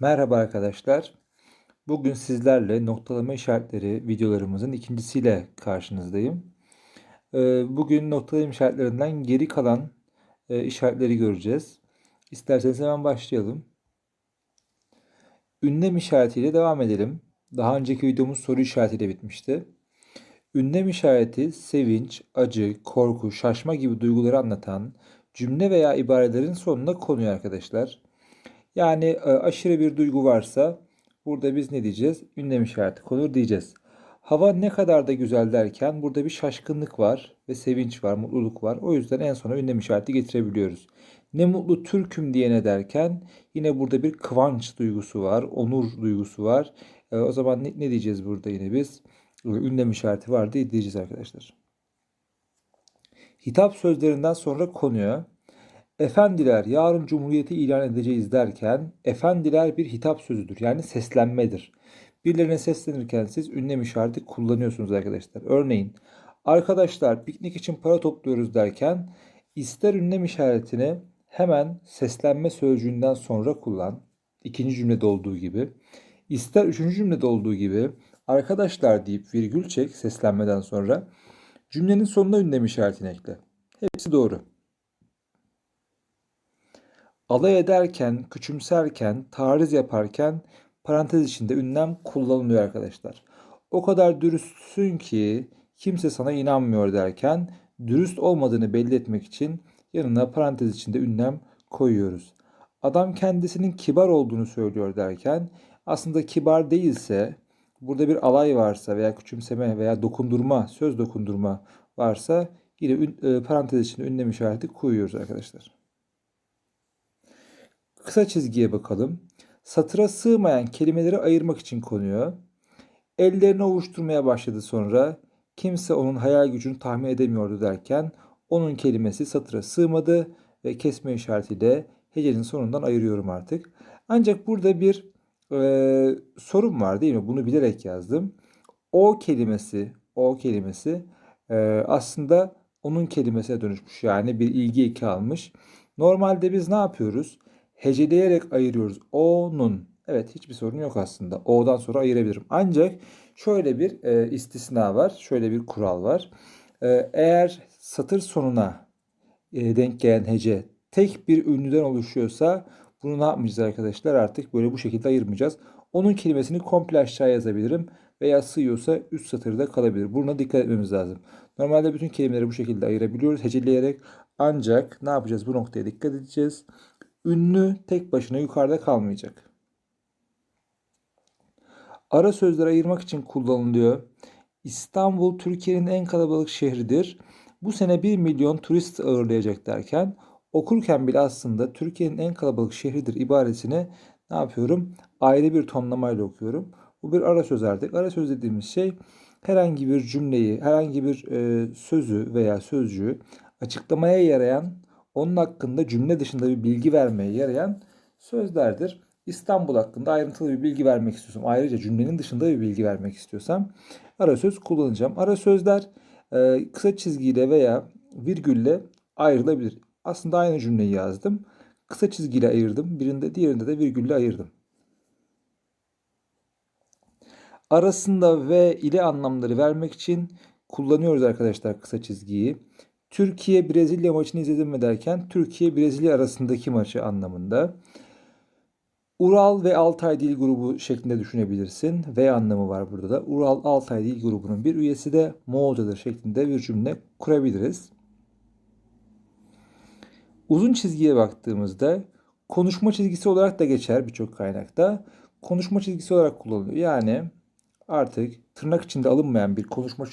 Merhaba arkadaşlar. Bugün sizlerle noktalama işaretleri videolarımızın ikincisiyle karşınızdayım. Ee, Bugün noktalama işaretlerinden geri kalan e, işaretleri göreceğiz. İsterseniz hemen başlayalım. Ünlem işaretiyle devam edelim. Daha önceki videomuz soru işaretiyle bitmişti. Ünlem işareti sevinç, acı, korku, şaşma gibi duyguları anlatan cümle veya ibarelerin sonuna konuyor arkadaşlar. Yani e, aşırı bir duygu varsa burada biz ne diyeceğiz? Ünlem işareti konur diyeceğiz. Hava ne kadar da güzel derken burada bir şaşkınlık var ve sevinç var, mutluluk var. O yüzden en sona ünlem işareti getirebiliyoruz. Ne mutlu Türk'üm diyene derken yine burada bir kıvanç duygusu var, onur duygusu var. E, o zaman ne, diyeceğiz burada yine biz? E, Ünlem işareti var diye diyeceğiz arkadaşlar. Hitap sözlerinden sonra konuya Efendiler yarın cumhuriyeti ilan edeceğiz derken efendiler bir hitap sözüdür. Yani seslenmedir. Birilerine seslenirken siz ünlem işareti kullanıyorsunuz arkadaşlar. Örneğin arkadaşlar piknik için para topluyoruz derken ister ünlem işaretini hemen seslenme sözcüğünden sonra kullan. İkinci cümlede olduğu gibi. İster üçüncü cümlede olduğu gibi arkadaşlar deyip virgül çek seslenmeden sonra cümlenin sonuna ünlem işaretini ekle. Hepsi doğru. Alay ederken, küçümserken, tariz yaparken parantez içinde ünlem kullanılıyor arkadaşlar. O kadar dürüstsün ki kimse sana inanmıyor derken dürüst olmadığını belli etmek için yanına parantez içinde ünlem koyuyoruz. Adam kendisinin kibar olduğunu söylüyor derken aslında kibar değilse burada bir alay varsa veya küçümseme veya dokundurma, söz dokundurma varsa yine e, parantez içinde ünlem işareti koyuyoruz arkadaşlar. Kısa çizgiye bakalım. Satıra sığmayan kelimeleri ayırmak için konuyor. Ellerini ovuşturmaya başladı sonra. Kimse onun hayal gücünü tahmin edemiyordu derken onun kelimesi satıra sığmadı ve kesme işaretiyle hecenin sonundan ayırıyorum artık. Ancak burada bir e, sorun var değil mi? Bunu bilerek yazdım. O kelimesi, o kelimesi e, aslında onun kelimesine dönüşmüş. Yani bir ilgi eki almış. Normalde biz ne yapıyoruz? Heceleyerek ayırıyoruz. O'nun. Evet hiçbir sorun yok aslında. O'dan sonra ayırabilirim. Ancak şöyle bir e, istisna var. Şöyle bir kural var. E, eğer satır sonuna e, denk gelen hece tek bir ünlüden oluşuyorsa bunu ne yapmayacağız arkadaşlar? Artık böyle bu şekilde ayırmayacağız. Onun kelimesini komple aşağı yazabilirim veya sığıyorsa üst satırda kalabilir. Buna dikkat etmemiz lazım. Normalde bütün kelimeleri bu şekilde ayırabiliyoruz heceleyerek. Ancak ne yapacağız? Bu noktaya dikkat edeceğiz ünlü tek başına yukarıda kalmayacak. Ara sözleri ayırmak için kullanılıyor. İstanbul Türkiye'nin en kalabalık şehridir. Bu sene 1 milyon turist ağırlayacak derken okurken bile aslında Türkiye'nin en kalabalık şehridir ibaresini ne yapıyorum? Ayrı bir tonlamayla okuyorum. Bu bir ara söz artık. Ara söz dediğimiz şey herhangi bir cümleyi, herhangi bir e, sözü veya sözcüğü açıklamaya yarayan onun hakkında cümle dışında bir bilgi vermeye yarayan sözlerdir. İstanbul hakkında ayrıntılı bir bilgi vermek istiyorsam, ayrıca cümlenin dışında bir bilgi vermek istiyorsam ara söz kullanacağım. Ara sözler e, kısa çizgiyle veya virgülle ayrılabilir. Aslında aynı cümleyi yazdım. Kısa çizgiyle ayırdım. Birinde diğerinde de virgülle ayırdım. Arasında ve ile anlamları vermek için kullanıyoruz arkadaşlar kısa çizgiyi. Türkiye Brezilya maçını izledim mi derken Türkiye Brezilya arasındaki maçı anlamında. Ural ve Altay Dil Grubu şeklinde düşünebilirsin. V anlamı var burada da. Ural Altay Dil Grubu'nun bir üyesi de Moğolcadır şeklinde bir cümle kurabiliriz. Uzun çizgiye baktığımızda konuşma çizgisi olarak da geçer birçok kaynakta. Konuşma çizgisi olarak kullanılıyor. Yani artık tırnak içinde alınmayan bir konuşma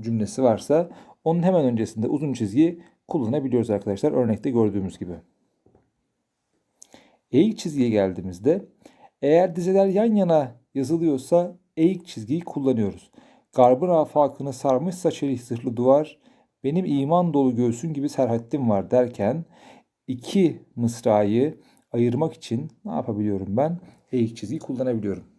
cümlesi varsa onun hemen öncesinde uzun çizgi kullanabiliyoruz arkadaşlar. Örnekte gördüğümüz gibi. Eğik çizgiye geldiğimizde eğer dizeler yan yana yazılıyorsa eğik çizgiyi kullanıyoruz. Garbın afakını sarmışsa çelik zırhlı duvar, benim iman dolu göğsün gibi serhattim var derken iki mısrayı ayırmak için ne yapabiliyorum ben? Eğik çizgi kullanabiliyorum.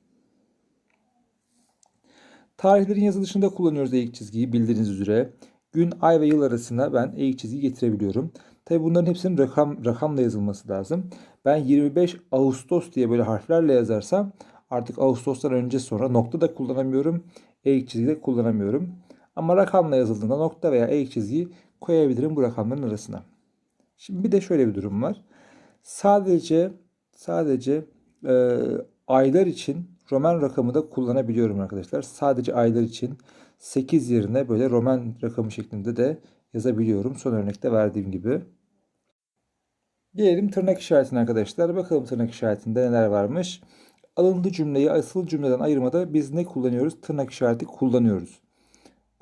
Tarihlerin yazılışında kullanıyoruz eğik çizgiyi bildiğiniz üzere. Gün, ay ve yıl arasına ben eğik çizgi getirebiliyorum. Tabi bunların hepsinin rakam rakamla yazılması lazım. Ben 25 Ağustos diye böyle harflerle yazarsam artık Ağustos'tan önce sonra nokta da kullanamıyorum. Eğik çizgi de kullanamıyorum. Ama rakamla yazıldığında nokta veya eğik çizgiyi koyabilirim bu rakamların arasına. Şimdi bir de şöyle bir durum var. Sadece sadece e, aylar için Roman rakamı da kullanabiliyorum arkadaşlar. Sadece aylar için 8 yerine böyle Roman rakamı şeklinde de yazabiliyorum. Son örnekte verdiğim gibi. Gelelim tırnak işaretine arkadaşlar. Bakalım tırnak işaretinde neler varmış. Alıntı cümleyi asıl cümleden ayırmada biz ne kullanıyoruz? Tırnak işareti kullanıyoruz.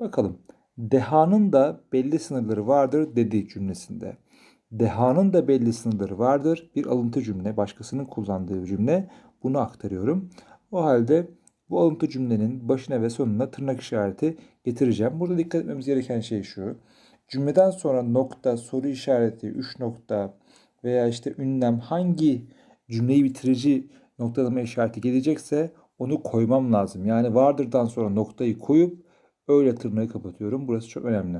Bakalım. Dehanın da belli sınırları vardır dedi cümlesinde. Dehanın da belli sınırları vardır. Bir alıntı cümle, başkasının kullandığı cümle. Bunu aktarıyorum. O halde bu alıntı cümlenin başına ve sonuna tırnak işareti getireceğim. Burada dikkat etmemiz gereken şey şu. Cümleden sonra nokta, soru işareti, üç nokta veya işte ünlem hangi cümleyi bitirici noktalama işareti gelecekse onu koymam lazım. Yani vardırdan sonra noktayı koyup öyle tırnağı kapatıyorum. Burası çok önemli.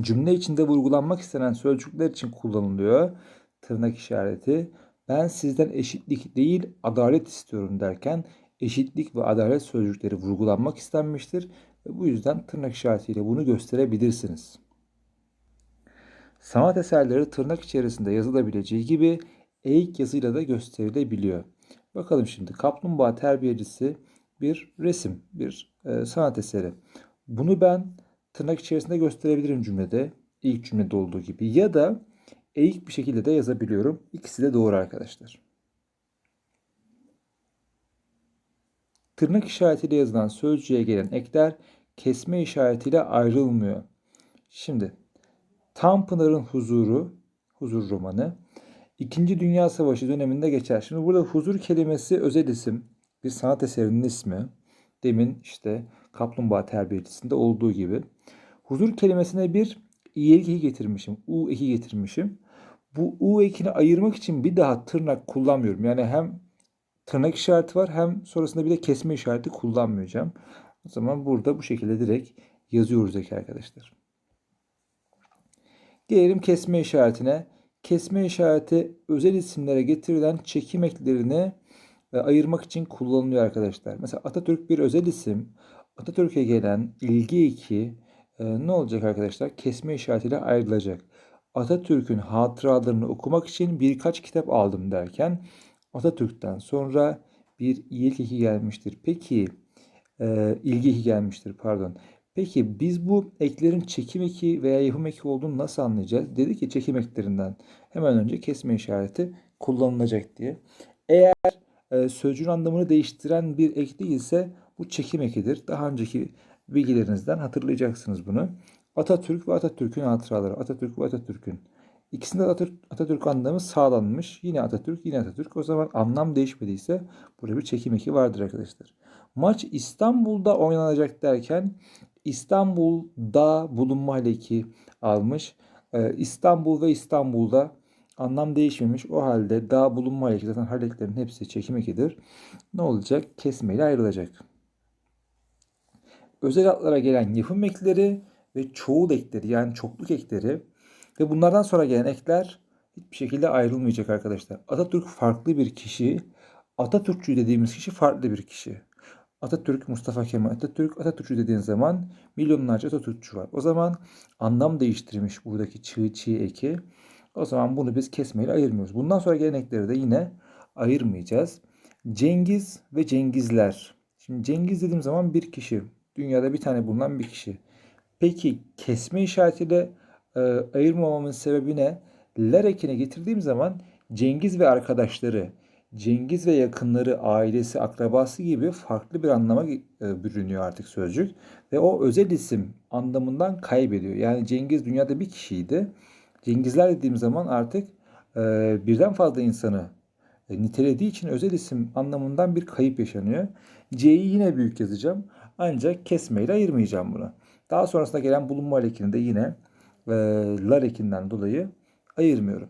Cümle içinde vurgulanmak istenen sözcükler için kullanılıyor tırnak işareti. Ben sizden eşitlik değil adalet istiyorum derken eşitlik ve adalet sözcükleri vurgulanmak istenmiştir ve bu yüzden tırnak işaretiyle bunu gösterebilirsiniz. Sanat eserleri tırnak içerisinde yazılabileceği gibi eğik yazıyla da gösterilebiliyor. Bakalım şimdi kaplumbağa terbiyecisi bir resim, bir e, sanat eseri. Bunu ben tırnak içerisinde gösterebilirim cümlede. ilk cümlede olduğu gibi. Ya da eğik bir şekilde de yazabiliyorum. İkisi de doğru arkadaşlar. Tırnak işaretiyle yazılan sözcüğe gelen ekler kesme işaretiyle ayrılmıyor. Şimdi Tanpınar'ın huzuru, huzur romanı İkinci Dünya Savaşı döneminde geçer. Şimdi burada huzur kelimesi özel isim, bir sanat eserinin ismi. Demin işte Kaplumbağa Terbiyecisinde olduğu gibi. Huzur kelimesine bir i eki getirmişim, u eki getirmişim. Bu u ekini ayırmak için bir daha tırnak kullanmıyorum. Yani hem tırnak işareti var hem sonrasında bir de kesme işareti kullanmayacağım. O zaman burada bu şekilde direkt yazıyoruz eki arkadaşlar. Gelelim kesme işaretine. Kesme işareti özel isimlere getirilen çekim eklerini e, ayırmak için kullanılıyor arkadaşlar. Mesela Atatürk bir özel isim. Atatürk'e gelen ilgi eki e, ne olacak arkadaşlar? Kesme işaretiyle ayrılacak. Atatürk'ün hatıralarını okumak için birkaç kitap aldım derken Atatürk'ten sonra bir ilgi gelmiştir. Peki e, ilgi gelmiştir pardon. Peki biz bu eklerin çekim eki veya yapım eki olduğunu nasıl anlayacağız? Dedi ki çekim eklerinden hemen önce kesme işareti kullanılacak diye. Eğer e, sözcüğün anlamını değiştiren bir ek değilse bu çekim ekidir. Daha önceki bilgilerinizden hatırlayacaksınız bunu. Atatürk ve Atatürk'ün hatıraları. Atatürk ve Atatürk'ün. İkisinde Atatürk, Atatürk anlamı sağlanmış. Yine Atatürk, yine Atatürk. O zaman anlam değişmediyse burada bir çekim eki vardır arkadaşlar. Maç İstanbul'da oynanacak derken İstanbul'da bulunma haleki almış. Ee, İstanbul ve İstanbul'da anlam değişmemiş. O halde da bulunma haleki zaten haleklerin hepsi çekim ekidir. Ne olacak? Kesmeyle ayrılacak. Özel adlara gelen yapım ekleri ve çoğul ekleri yani çokluk ekleri ve bunlardan sonra gelen ekler hiçbir şekilde ayrılmayacak arkadaşlar. Atatürk farklı bir kişi. Atatürkçü dediğimiz kişi farklı bir kişi. Atatürk, Mustafa Kemal Atatürk, Atatürkçü dediğin zaman milyonlarca Atatürkçü var. O zaman anlam değiştirmiş buradaki çığ çiğ eki. O zaman bunu biz kesmeyle ayırmıyoruz. Bundan sonra gelenekleri de yine ayırmayacağız. Cengiz ve Cengizler. Şimdi Cengiz dediğim zaman bir kişi. Dünyada bir tane bulunan bir kişi. Peki kesme işaretiyle e, ayırmamamın sebebi ne? Ler ekine getirdiğim zaman Cengiz ve arkadaşları Cengiz ve yakınları, ailesi, akrabası gibi farklı bir anlama e, bürünüyor artık sözcük. Ve o özel isim anlamından kaybediyor. Yani Cengiz dünyada bir kişiydi. Cengizler dediğim zaman artık e, birden fazla insanı e, nitelediği için özel isim anlamından bir kayıp yaşanıyor. C'yi yine büyük yazacağım. Ancak kesmeyle ayırmayacağım bunu. Daha sonrasında gelen bulunma ekini yine e, lar ekinden dolayı ayırmıyorum.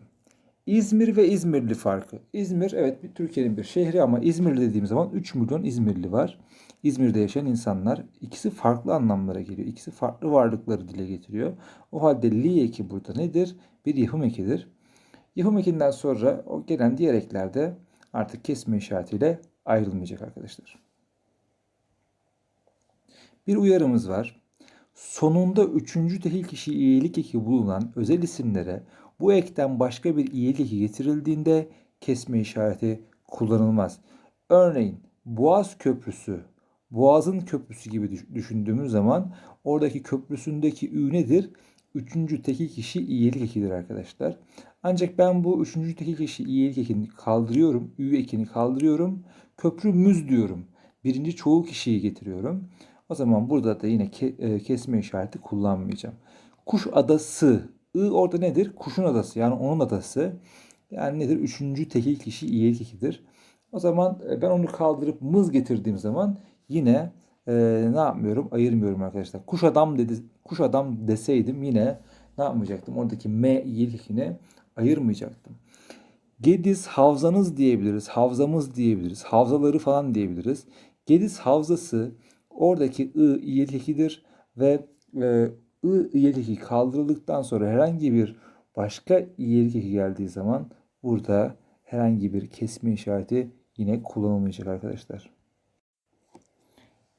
İzmir ve İzmirli farkı. İzmir evet bir Türkiye'nin bir şehri ama İzmir dediğim zaman 3 milyon İzmirli var. İzmir'de yaşayan insanlar ikisi farklı anlamlara geliyor. İkisi farklı varlıkları dile getiriyor. O halde li eki burada nedir? Bir yapım ekidir. Yapım ekinden sonra o gelen diğer eklerde artık kesme işaretiyle ayrılmayacak arkadaşlar. Bir uyarımız var. Sonunda üçüncü tehil kişi iyilik eki bulunan özel isimlere bu ekten başka bir iyilik eki getirildiğinde kesme işareti kullanılmaz. Örneğin Boğaz Köprüsü, Boğaz'ın köprüsü gibi düşündüğümüz zaman oradaki köprüsündeki ü nedir? Üçüncü tekil kişi iyilik ekidir arkadaşlar. Ancak ben bu üçüncü tekil kişi iyilik ekini kaldırıyorum. Ü ekini kaldırıyorum. Köprümüz diyorum. Birinci çoğul kişiyi getiriyorum. O zaman burada da yine ke, e, kesme işareti kullanmayacağım. Kuş adası. I orada nedir? Kuşun adası yani onun adası. Yani nedir? Üçüncü tekil kişi iyilik ekidir. O zaman e, ben onu kaldırıp mız getirdiğim zaman yine e, ne yapmıyorum? Ayırmıyorum arkadaşlar. Kuş adam dedi, kuş adam deseydim yine ne yapmayacaktım? Oradaki M iyilikini ayırmayacaktım. Gediz havzanız diyebiliriz. Havzamız diyebiliriz. Havzaları falan diyebiliriz. Gediz havzası oradaki ı iyilekidir ve e, ı iyeliki kaldırıldıktan sonra herhangi bir başka iyilik eki geldiği zaman burada herhangi bir kesme işareti yine kullanılmayacak arkadaşlar.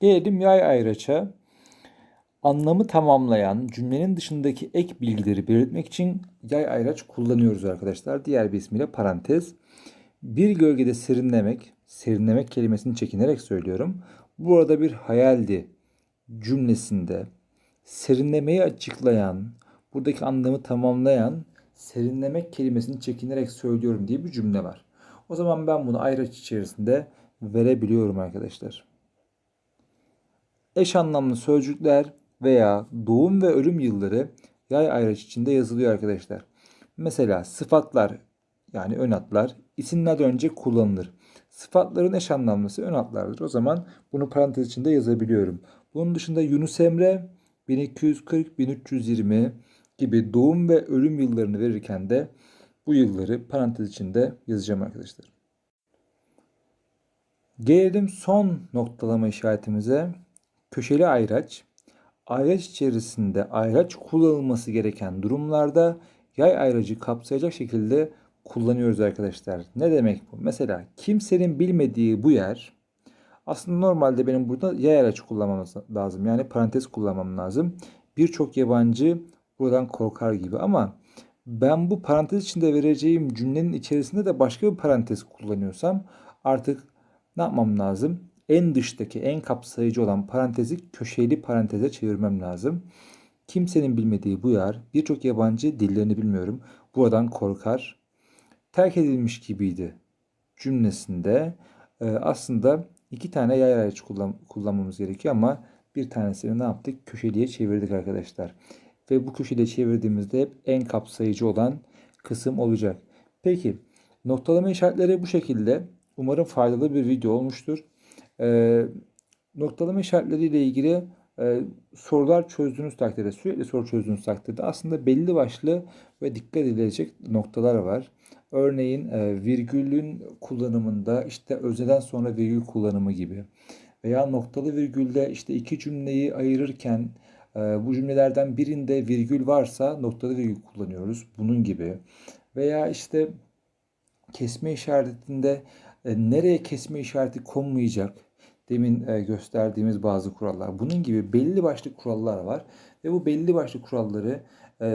Gelelim yay ayraça. Anlamı tamamlayan cümlenin dışındaki ek bilgileri belirtmek için yay ayraç kullanıyoruz arkadaşlar. Diğer bir ismiyle parantez. Bir gölgede serinlemek, serinlemek kelimesini çekinerek söylüyorum. Burada bir hayaldi cümlesinde serinlemeyi açıklayan, buradaki anlamı tamamlayan serinlemek kelimesini çekinerek söylüyorum diye bir cümle var. O zaman ben bunu ayraç içerisinde verebiliyorum arkadaşlar. Eş anlamlı sözcükler veya doğum ve ölüm yılları yay ayraç içinde yazılıyor arkadaşlar. Mesela sıfatlar yani ön adlar isimlerden önce kullanılır. Sıfatların eş anlamlısı ön adlardır. O zaman bunu parantez içinde yazabiliyorum. Bunun dışında Yunus Emre 1240-1320 gibi doğum ve ölüm yıllarını verirken de bu yılları parantez içinde yazacağım arkadaşlar. Gelelim son noktalama işaretimize. Köşeli ayraç. Ayraç içerisinde ayraç kullanılması gereken durumlarda yay ayracı kapsayacak şekilde kullanıyoruz arkadaşlar. Ne demek bu? Mesela kimsenin bilmediği bu yer aslında normalde benim burada yay araç kullanmam lazım. Yani parantez kullanmam lazım. Birçok yabancı buradan korkar gibi ama ben bu parantez içinde vereceğim cümlenin içerisinde de başka bir parantez kullanıyorsam artık ne yapmam lazım? En dıştaki, en kapsayıcı olan parantezi köşeli paranteze çevirmem lazım. Kimsenin bilmediği bu yer, birçok yabancı dillerini bilmiyorum. Buradan korkar. Terk edilmiş gibiydi cümlesinde e, aslında iki tane yay araç kullan, kullanmamız gerekiyor ama bir tanesini ne yaptık? Köşeliye çevirdik arkadaşlar. Ve bu köşeliye çevirdiğimizde hep en kapsayıcı olan kısım olacak. Peki noktalama işaretleri bu şekilde. Umarım faydalı bir video olmuştur. Ee, noktalama işaretleriyle ile ilgili e, sorular çözdüğünüz takdirde, sürekli soru çözdüğünüz takdirde aslında belli başlı ve dikkat edilecek noktalar var. Örneğin e, virgülün kullanımında işte özneden sonra virgül kullanımı gibi veya noktalı virgülde işte iki cümleyi ayırırken e, bu cümlelerden birinde virgül varsa noktalı virgül kullanıyoruz. Bunun gibi. Veya işte kesme işaretinde e, nereye kesme işareti konmayacak? Demin gösterdiğimiz bazı kurallar. Bunun gibi belli başlı kurallar var ve bu belli başlı kuralları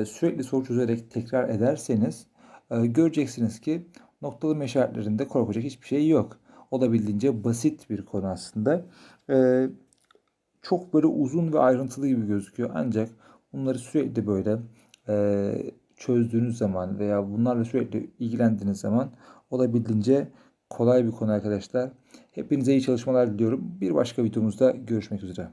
sürekli soru çözerek tekrar ederseniz göreceksiniz ki noktalama işaretlerinde korkacak hiçbir şey yok. Olabildiğince basit bir konu aslında. E, çok böyle uzun ve ayrıntılı gibi gözüküyor ancak bunları sürekli böyle e, çözdüğünüz zaman veya bunlarla sürekli ilgilendiğiniz zaman olabildiğince kolay bir konu arkadaşlar. Hepinize iyi çalışmalar diliyorum. Bir başka videomuzda görüşmek üzere.